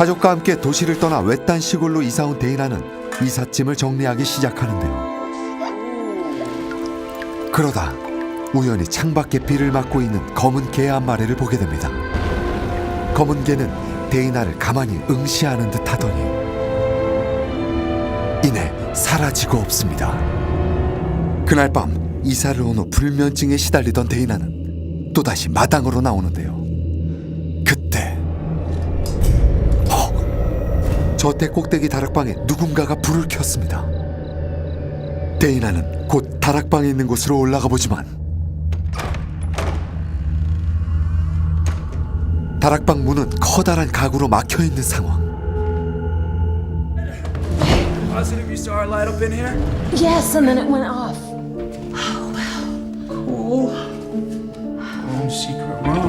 가족과 함께 도시를 떠나 외딴 시골로 이사 온 데이나는 이삿짐을 정리하기 시작하는데요. 그러다 우연히 창밖에 비를 맞고 있는 검은 개 한 마리를 보게 됩니다. 검은 개는 데이나를 가만히 응시하는 듯 하더니 이내 사라지고 없습니다. 그날 밤 이사를 온 후 불면증에 시달리던 데이나는 또다시 마당으로 나오는데요. 저택 꼭대기 다락방에 누군가가 불을 켰습니다. 데이나는 곧 다락방에 있는 곳으로 올라가 보지만 다락방 문은 커다란 가구로 막혀 있는 상황. Positive you saw our light up in here? Yes, and then it went off. Cool. Oh, secret room.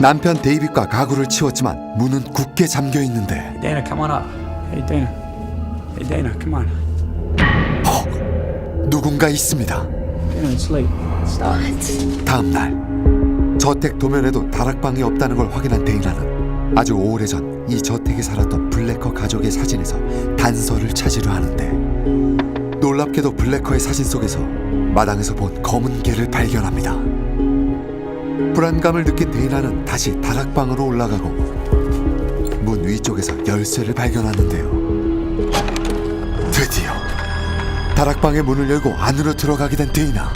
남편 데이빗과 가구를 치웠지만 문은 굳게 잠겨 있는데 Dana, come on up. Hey, Dana. Hey, Dana, come on. 누군가 있습니다. Dana, it's late. Stop. 다음 날 저택 도면에도 다락방이 없다는 걸 확인한 데이나는 아주 오래전 이 저택에 살았던 블래커 가족의 사진에서 단서를 찾으려 하는데 놀랍게도 블래커의 사진 속에서 마당에서 본 검은 개를 발견합니다. 불안감을 느낀 데이나는 다시 다락방으로 올라가고 문 위쪽에서 열쇠를 발견하는데요. 드디어 다락방의 문을 열고 안으로 들어가게 된 데이나.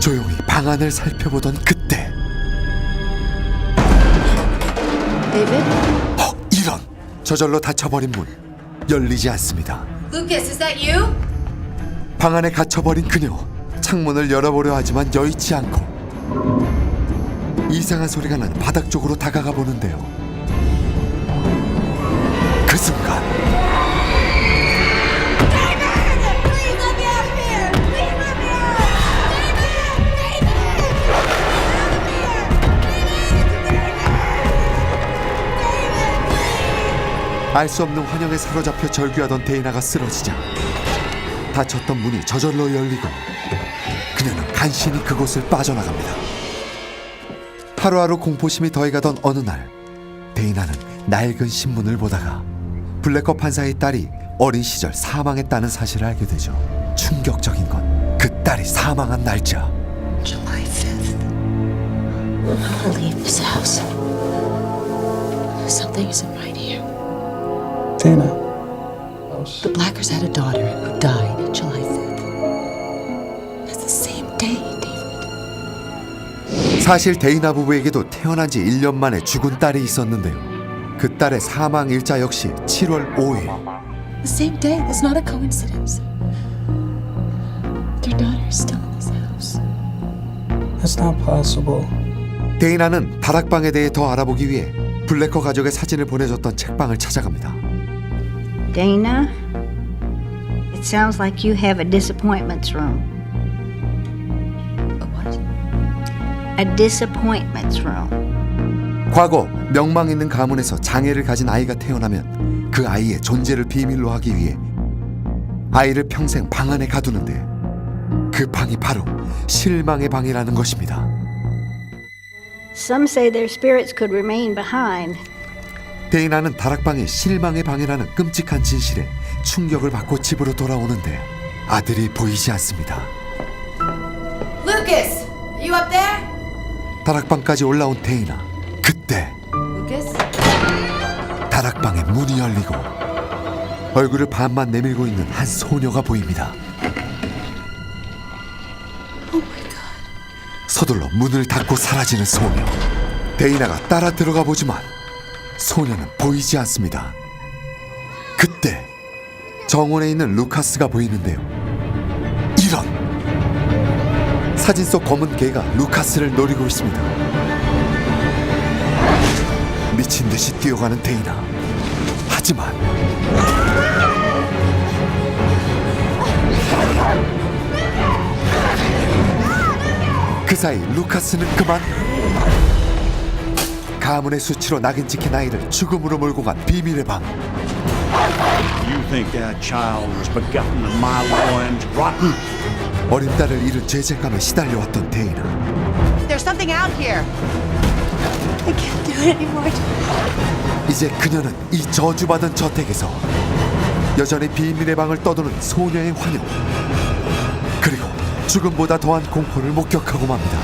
조용히 방 안을 살펴보던 그때 David? 어, 이런 저절로 닫혀버린 문 열리지 않습니다 Lucas, is that you? 방 안에 갇혀버린 그녀 창문을 열어보려 하지만 여의치 않고 이상한 소리가 나는 바닥 쪽으로 다가가 보는데요 그 순간! 알 수 없는 환영에 사로잡혀 절규하던 데이나가 쓰러지자 닫혔던 문이 저절로 열리고 간신히 그곳을 빠져나갑니다. 하루하루 공포심이 더해가던 어느 날 데이나는 낡은 신문을 보다가 블랙커 판사의 딸이 어린 시절 사망했다는 사실을 알게 되죠. 충격적인 건 그 딸이 사망한 날짜. July 5th. I'm gonna leave this house. Something isn't right here. Dana. The Blackers had a daughter who died day, David. 사실 데이나 부부에게도 태어난 지 1년 만에 죽은 딸이 있었는데요. 그 딸의 사망 일자 역시 7월 5일. The same day. That's not a coincidence. Their daughter is still in this house. That's not possible. 데이나는 다락방에 대해 더 알아보기 위해 블래커 가족의 사진을 보내줬던 책방을 찾아갑니다. Dana, it sounds like you have a disappointments room. A disappointments room. 과거 명망 있는 가문에서 장애를 가진 아이가 태어나면 그 아이의 존재를 비밀로 하기 위해 아이를 평생 방 안에 가두는데 그 방이 바로 실망의 방이라는 것입니다. Some say their spirits could remain behind. 데이나는 다락방이 실망의 방이라는 끔찍한 진실에 충격을 받고 집으로 돌아오는데 아들이 보이지 않습니다. Lucas! Are you up there? 다락방까지 올라온 데이나 그때? 다락방의 문이 열리고 얼굴을 반만 내밀고 있는 한 소녀가 보입니다. 서둘러 문을 닫고 사라지는 소녀. 데이나가 따라 들어가 보지만 소녀는 보이지 않습니다. 그때 정원에 있는 루카스가 보이는데요. 사진 속 검은 개가 루카스를 노리고 있습니다. 미친 듯이 뛰어가는 데이나. 하지만 그 사이 루카스는 그만 가문의 수치로 낙인 찍힌 아이를 죽음으로 몰고 간 비밀의 방 You think that child was begotten of my loins rotten? 어린 딸을 잃은 죄책감에 시달려왔던 데이나 There's something out here. I can't do it anymore. 이제 그녀는 이 저주받은 저택에서 여전히 비밀의 방을 떠도는 소녀의 환영 그리고 죽음보다 더한 공포를 목격하고 맙니다.